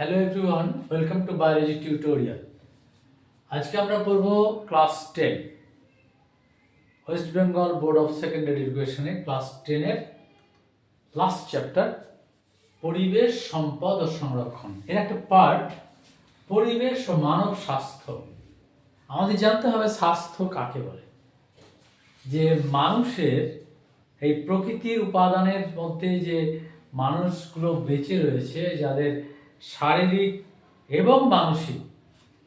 Hello everyone welcome to biology tutorial আজকে আমরা পড়ব class ten West Bengal board of secondary এডুকেশনে class টেনের last chapter পরিবেশ, সম্পদ ও সংরক্ষণ। এর একটা পার্ট পরিবেশ ও মানব স্বাস্থ্য। আমাদের জানতে হবে স্বাস্থ্য কাকে বলে? যে মানুষের এই প্রকৃতির উপাদানের মধ্যে যে মানুষগুলো বেঁচে রয়েছে, যাদের শারীরিক এবং মানসিক,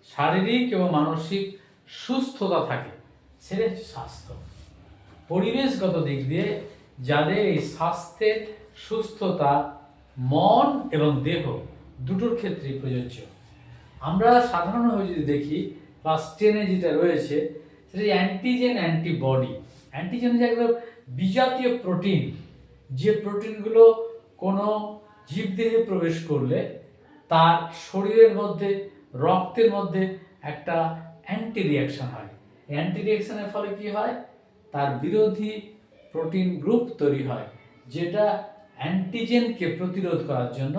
শারীরিক এবং মানসিক সুস্থতা থাকে, সেটা হচ্ছে স্বাস্থ্য। পরিবেশগত দিক দিয়ে যাদের এই স্বাস্থ্যের সুস্থতা, মন এবং দেহ দুটোর ক্ষেত্রেই প্রযোজ্য। আমরা সাধারণভাবে যদি দেখি, ক্লাস টেনে যেটা রয়েছে, সেটা অ্যান্টিজেন অ্যান্টিবডি অ্যান্টিজেন যেগুলো বিজাতীয় প্রোটিন যে প্রোটিনগুলো কোনো জীবদেহে প্রবেশ করলে তার শরীরের মধ্যে, রক্তের মধ্যে একটা অ্যান্টি রিয়াকশন হয় অ্যান্টি রিয়াকশনের ফলে কি হয়? তার বিরোধী প্রোটিন গ্রুপ তৈরি হয়, যেটা অ্যান্টিজেনকে প্রতিরোধ করার জন্য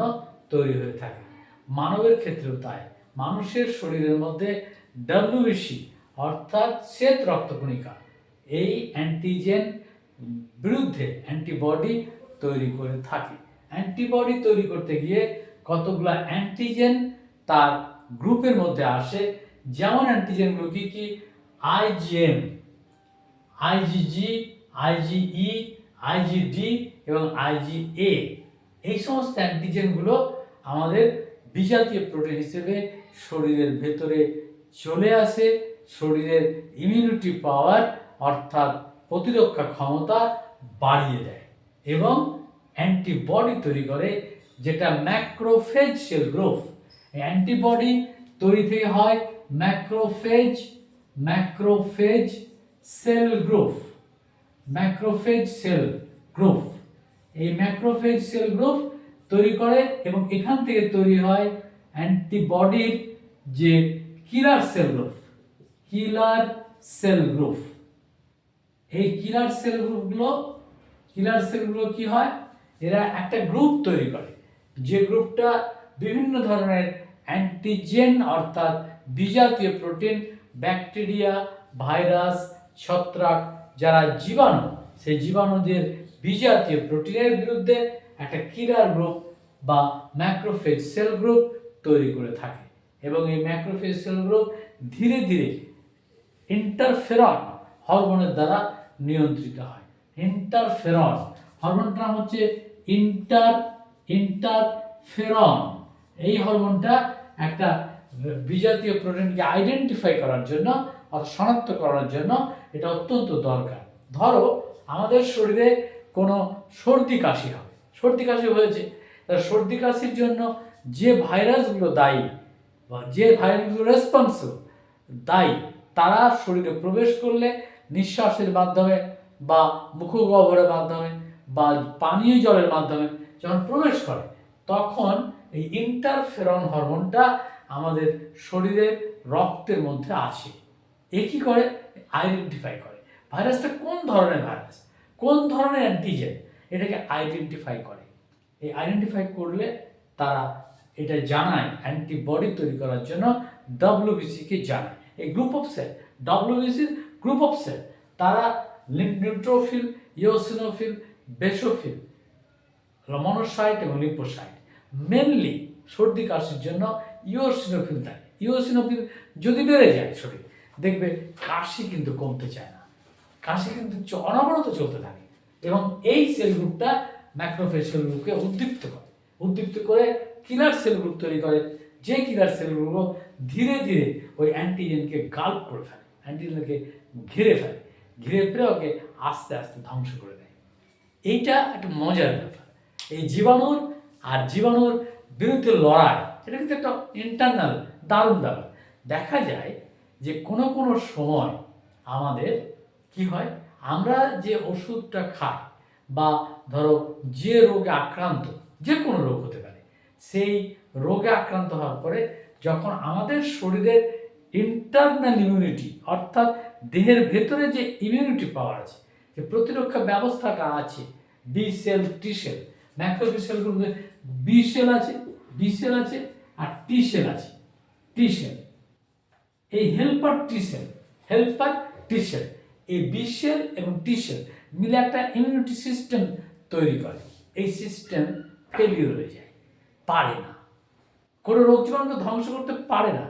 তৈরি হয়ে থাকে। মানবের ক্ষেত্রেও তাই। মানুষের শরীরের মধ্যে ডাব্লিউবিসি অর্থাৎ শ্বেত রক্তকণিকা, এই অ্যান্টিজেন বিরুদ্ধে অ্যান্টিবডি তৈরি করে থাকে। অ্যান্টিবডি তৈরি করতে গিয়ে কতগুলো অ্যান্টিজেন তার গ্রুপের মধ্যে আসে। যেমন অ্যান্টিজেনগুলো কি কি? আইজিএম আইজিজি আইজিই আইজিডি এবং আইজিএ এই সমস্ত অ্যান্টিজেনগুলো আমাদের বিজাতীয় প্রোটিন হিসেবে শরীরের ভেতরে চলে আসে। শরীরের ইমিউনিটি পাওয়ার অর্থাৎ প্রতিরক্ষা ক্ষমতা বাড়িয়ে দেয় এবং অ্যান্টিবডি তৈরি করে যেটা ম্যাক্রোফেজ সেল গ্রোথ অ্যান্টিবডি তৈরি থেকে হয় macrophage macrophage cell growth macrophage cell growth এই ম্যাক্রোফেজ সেল গ্রোথ তৈরি করে এবং এখান থেকে তৈরি হয় অ্যান্টিবডির যে killer cell growth killer cell growth এই কিলার সেল গ্রুপগুলো কিলার সেলগুলো কি হয়? এরা একটা গ্রুপ তৈরি করে। যে গ্রুপটা বিভিন্ন ধরনের অ্যান্টিজেন অর্থাৎ বিজাতীয় প্রোটিন ব্যাকটেরিয়া ভাইরাস ছত্রাক যারা জীবাণু, সেই জীবাণুদের বিজাতীয় প্রোটিনের বিরুদ্ধে একটা কিলার গ্রুপ বা ম্যাক্রোফেজ সেল গ্রুপ তৈরি করে থাকে। এবং এই ম্যাক্রোফেজ সেল গ্রুপ ধীরে ধীরে ইন্টারফেরন হরমোনের দ্বারা নিয়ন্ত্রিত হয়। ইন্টারফেরন হরমোনটার নাম হচ্ছে ইন্টার ইন্টারফেরন এই হরমোনটা একটা বিজাতীয় প্রোটিনকে আইডেন্টিফাই করার জন্য, অর্থাৎ শনাক্ত করার জন্য এটা অত্যন্ত দরকার। ধরো, আমাদের শরীরে কোনো সর্দি কাশি হয়। সর্দি কাশি হয়েছে। তার সর্দি কাশির জন্য যে ভাইরাসগুলো দায়ী বা যে ভাইরাসগুলো রেসপন্সিবল দায়ী, তারা শরীরে প্রবেশ করলে নিঃশ্বাসের মাধ্যমে বা মুখগহ্বরের মাধ্যমে বা পানীয় জলের মাধ্যমে যখন প্রবেশ করে, তখন এই ইন্টারফেরন হরমোনটা আমাদের শরীরের রক্তের মধ্যে আছে। এ কী করে? আইডেন্টিফাই করে। ভাইরাসটা কোন ধরনের ভাইরাস? কোন ধরনের অ্যান্টিজেন এটাকে আইডেন্টিফাই করে। এই আইডেন্টিফাই করলে তারা এটা জানায় অ্যান্টিবডি তৈরি করার জন্য ডব্লিউবিসিকে জানায়। এই গ্রুপ অফ সেল ডব্লিউবিসির গ্রুপ অফ সেল তারা নিউট্রোফিল ইওসিনোফিল বেসোফিল মনোসাইট এবং লিপোসাইট মেনলি সর্দি, কাশির জন্য ইওসিনোফিল দেয়। ইওসিনোফিল যদি বেড়ে যায় শরীর, দেখবে কাশি কিন্তু কমতে চায় না। কাশি কিন্তু অনবরত চলতে থাকে এবং এই সেল গ্রুপটা ম্যাক্রোফেজ সেল গ্রুপকে উদ্দীপ্ত করে। উদ্দীপ্ত করে কিলার সেল গ্রুপ তৈরি করে। যে কিলার গ্রুপগুলো ধীরে ধীরে ওই অ্যান্টিজেনকে গাল্প করে ফেলে অ্যান্টিজেনকে ঘিরে ফেলে। ঘিরে ফেলে ওকে আস্তে আস্তে ধ্বংস করে দেয়। এইটা একটা মজার ব্যাপার। এই জীবাণুর আর জীবাণুর বিরুদ্ধে লড়াই, এটা কিন্তু একটা ইন্টারনাল দারুণ দারুণ দেখা যায় যে কোনো কোনো সময় আমাদের কি হয়, আমরা যে ওষুধটা খাই বা ধরো যে রোগে আক্রান্ত, যে কোনো রোগ হতে পারে, সেই রোগে আক্রান্ত হওয়ার পরে যখন আমাদের শরীরের ইন্টারনাল ইমিউনিটি অর্থাৎ দেহের ভেতরে যে ইমিউনিটি পাওয়ার আছে, যে প্রতিরক্ষা ব্যবস্থাটা আছে বি সেল টি সেল ম্যাক্রোবি সেলগুলোতে বি সেল আছে বি সেল আছে আর টি সেল আছে। T cell. এই helper T cell helper T cell, এই বি সেল এবং টি সেল মিলে একটা ইমিউনিটি সিস্টেম তৈরি করে। এই সিস্টেম ফেলিওর হয়ে যায়, পারে না। কোনো রোগ জীবাণুকে ধ্বংস করতে পারে না।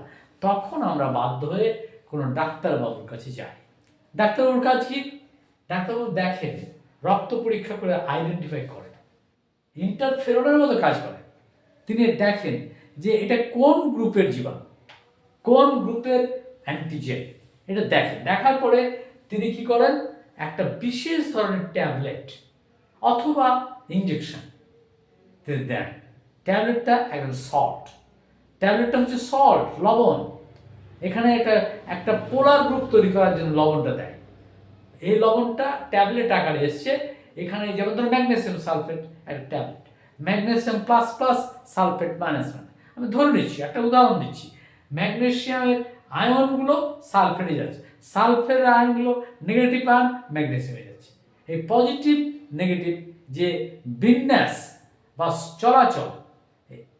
তখন আমরা বাধ্য হয়ে কোনো ডাক্তারবাবুর কাছে যাই। ডাক্তারবাবুর কাজ কি? ডাক্তারবাবু দেখেন, রক্ত পরীক্ষা করে আইডেন্টিফাই করেন। ইন্টারফেরনের মতো কাজ করে। তিনি দেখেন যে এটা কোন গ্রুপের জীবাণু? কোন গ্রুপের অ্যান্টিজেন এটা দেখেন। দেখার পরে তিনি কি করেন? একটা বিশেষ ধরনের ট্যাবলেট অথবা ইঞ্জেকশন তিনি দেন। ট্যাবলেটটা একদম সল্ট ট্যাবলেটটা হচ্ছে সল্ট লবণ। এখানে একটা একটা পোলার গ্রুপ তৈরি করার জন্য লবণটা দেয়। এই লবণটা ট্যাবলেট আকারে এসছে এখানে যেমন ধরো ম্যাগনেসিয়াম সালফেট একটা tablet magnesium plus plus sulphate minus আমি ধরে নিচ্ছি, একটা উদাহরণ দিচ্ছি। ম্যাগনেসিয়ামের আয়নগুলো সালফেটে যাচ্ছে। সালফেটের আয়নগুলো নেগেটিভ আয়ন ম্যাগনেসিয়ামে যাচ্ছে। এই পজিটিভ নেগেটিভ যে বিন্যাস বা চলাচল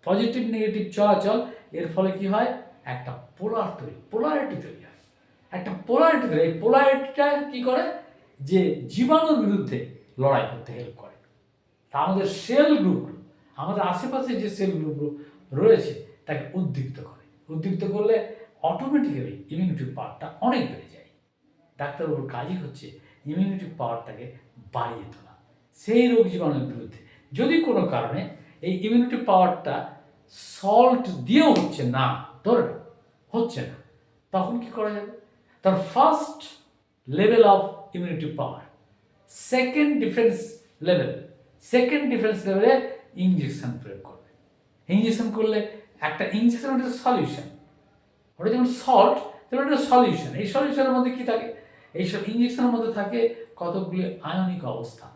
পজিটিভ নেগেটিভ চলাচল, এর ফলে কি হয়? একটা পোলার তৈরি পোলারিটি তৈরি হয়। একটা পোলারিটি তৈরি এই পোলারিটিটা কী করে? যে জীবাণুর বিরুদ্ধে লড়াই করতে হেল্প করে। তা আমাদের সেল গ্রুপগুলো আমাদের আশেপাশে যে সেল গ্রুপগুলো রয়েছে, তাকে উদ্দীপ্ত করে। উদ্দীপ্ত করলে অটোমেটিক্যালি ইমিউনিটি পাওয়ারটা অনেক বেড়ে যায়। ডাক্তারবাবুর কাজই হচ্ছে ইমিউনিটি পাওয়ারটাকে বাড়িয়ে তোলা। সেই রোগ জীবাণুর বিরুদ্ধে। যদি কোনো কারণে এই ইমিউনিটি পাওয়ারটা সল্ট দিয়েও হচ্ছে না, ধরে হচ্ছে না, তখন কি করা যাবে? তার first level of immunity power second defence level second defence লেভেলে ইঞ্জেকশন প্রয়োগ করবে। ইঞ্জেকশন করলে একটা ইঞ্জেকশন একটা সলিউশন ওটা যেমন সল্ট তেমন একটা সলিউশন এই সলিউশনের মধ্যে কি থাকে? এই সব ইঞ্জেকশনের মধ্যে থাকে কতগুলি আয়নিক অবস্থা।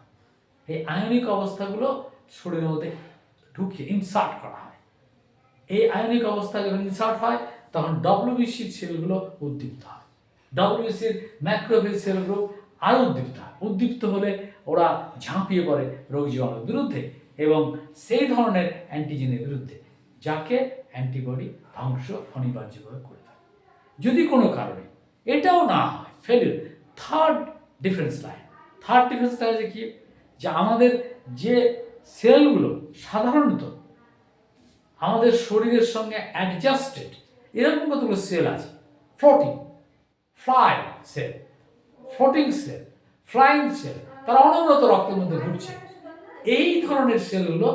এই আয়নিক অবস্থাগুলো শরীরের মধ্যে ঢুকিয়ে ইনসার্ট করা হয়। এই আয়নিক অবস্থা যখন ইনসার্ট হয়, তখন ডব্লিউবিসির সেলগুলো উদ্দীপ্ত হয়। ডব্লিউবিসির ম্যাক্রোফেজ সেলগুলো আরও উদ্দীপ্ত হয়। উদ্দীপ্ত হলে ওরা ঝাঁপিয়ে পড়ে রোগ জীবাণুর বিরুদ্ধে এবং সেই ধরনের অ্যান্টিজেনের বিরুদ্ধে, যাকে অ্যান্টিবডি ধ্বংস অনিবার্যভাবে করে থাকে। যদি কোনো কারণে এটাও না হয় failure third defence line third defence line কি? যে আমাদের যে সেলগুলো সাধারণত আমাদের শরীরের সঙ্গে অ্যাডজাস্টেড এরকম কতগুলো সেল আছে? Floating fly cell floating cell, flying cell, তারা অনবরত রক্তের মধ্যে ঘুরছে। এই ধরনের সেলগুলো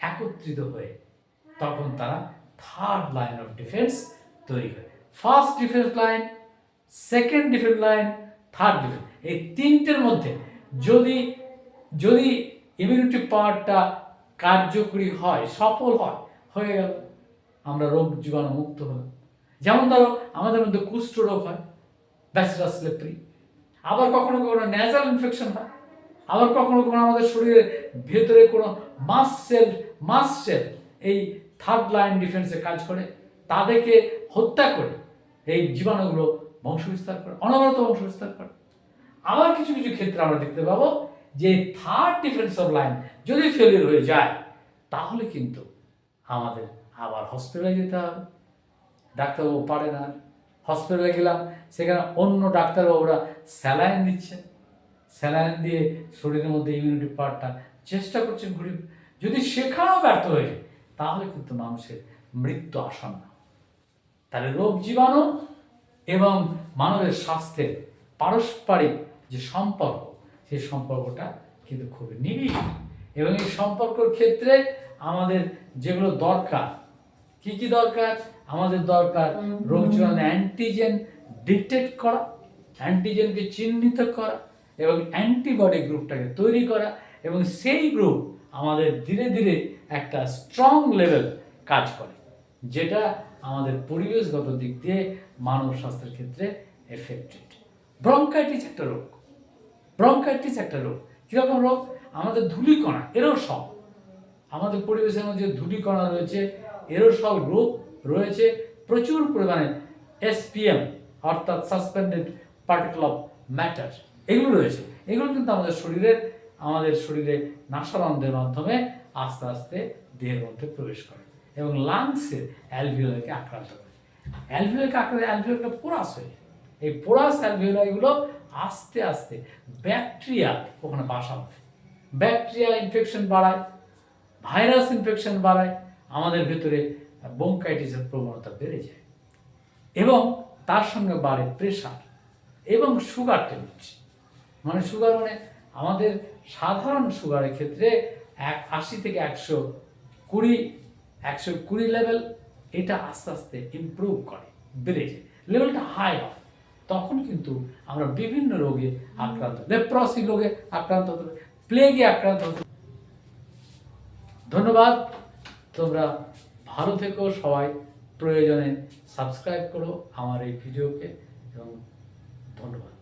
একত্রিত হয়ে তখন তারা থার্ড লাইন অফ ডিফেন্স তৈরি হয় first defence line second defence line third defence এই তিনটের মধ্যে যদি যদি ইমিউনিটি পাওয়ারটা কার্যকরী হয়, সফল হয়, হয়ে গেল। আমরা রোগ জীবাণু মুক্ত হলাম। যেমন ধরো, আমাদের মধ্যে কুষ্ঠ রোগ হয় ব্যাসিলাস লেপ্রি। আবার কখনো কখনো ন্যাজাল ইনফেকশন হয়? আবার কখনো কখনো আমাদের শরীরের ভেতরে কোনো মাস সেল মাস সেল এই থার্ড লাইন ডিফেন্সে কাজ করে, তাদেরকে হত্যা করে এই জীবাণুগুলো বংশবিস্তার করে, অনবরত বংশবিস্তার করে। আবার কিছু কিছু ক্ষেত্রে আমরা দেখতে পাবো যে থার্ড ডিফেন্স অফ লাইন যদি ফেলিয়ার হয়ে যায়, তাহলে কিন্তু আমাদের আবার হসপিটালে যেতে হবে। ডাক্তারবাবু পারে না হসপিটালে গেলাম, সেখানে অন্য ডাক্তারবাবুরা স্যালাইন দিচ্ছেন স্যালাইন দিয়ে শরীরের মধ্যে ইমিউনিটি পাওয়ারটা চেষ্টা করছেন ঘুরে। যদি সেখানেও ব্যর্থ হয়ে যায়, তাহলে কিন্তু মানুষের মৃত্যু আসন্ন। তাহলে রোগ জীবাণু এবং মানবের স্বাস্থ্যের পারস্পরিক যে সম্পর্ক, সেই সম্পর্কটা কিন্তু খুবই নিবিড়। এবং এই সম্পর্কের ক্ষেত্রে আমাদের যেগুলো দরকার কি কি দরকার? আমাদের দরকার রোগ জীবাণু অ্যান্টিজেন ডিটেক্ট করা অ্যান্টিজেনকে চিহ্নিত করা এবং অ্যান্টিবডি গ্রুপটাকে তৈরি করা এবং সেই গ্রুপ আমাদের ধীরে ধীরে একটা স্ট্রং লেভেল কাজ করে যেটা আমাদের পরিবেশগত দিক দিয়ে মানব স্বাস্থ্যের ক্ষেত্রে এফেক্টেড ব্রঙ্কাইটিস একটা রোগ। ব্রঙ্কাইটিস একটা রোগ। কীরকম রোগ? আমাদের ধূলিকণা এরও সব। আমাদের পরিবেশের মধ্যে ধূলিকণা রয়েছে সব রোগ রয়েছে প্রচুর পরিমাণে এসপিএম অর্থাৎ সাসপেন্ডেড পার্টিকেল অফ ম্যাটার এগুলো রয়েছে। এগুলো কিন্তু আমাদের শরীরের আমাদের শরীরে নাসারন্ধ্রের মাধ্যমে আস্তে আস্তে দেহের মধ্যে প্রবেশ করে এবং লাংসের অ্যালভিওলাকে আক্রান্ত করে। অ্যালভিওলাকে আক্রান্ত অ্যালভিওলটা পোরাস হয়ে এই পোরাস অ্যালভিওলাগুলো আস্তে আস্তে ব্যাকটেরিয়া ওখানে বাসা বাঁধে। ব্যাকটেরিয়া ইনফেকশন বাড়ায় ভাইরাস ইনফেকশন বাড়ায় আমাদের ভেতরে বোমকাইটিসের প্রবণতা বেড়ে যায়। এবং তার সঙ্গে বাড়ে প্রেশার এবং সুগার টেন্ডেন্সি মানে সুগার মানে আমাদের সাধারণ সুগারের ক্ষেত্রে এক আশি থেকে একশো কুড়ি একশো কুড়ি লেভেল এটা আস্তে আস্তে ইম্প্রুভ করে, বেড়ে যায়। লেভেলটা হাই হয়। তখন কিন্তু আমরা বিভিন্ন রোগে আক্রান্ত লেপ্রসি রোগে আক্রান্ত হতে প্লেগে আক্রান্ত হতে ধন্যবাদ। তোমরা ভালো থেকেও সবাই। প্রয়োজনে সাবস্ক্রাইব করো আমার এই ভিডিওকে এবং ধন্যবাদ।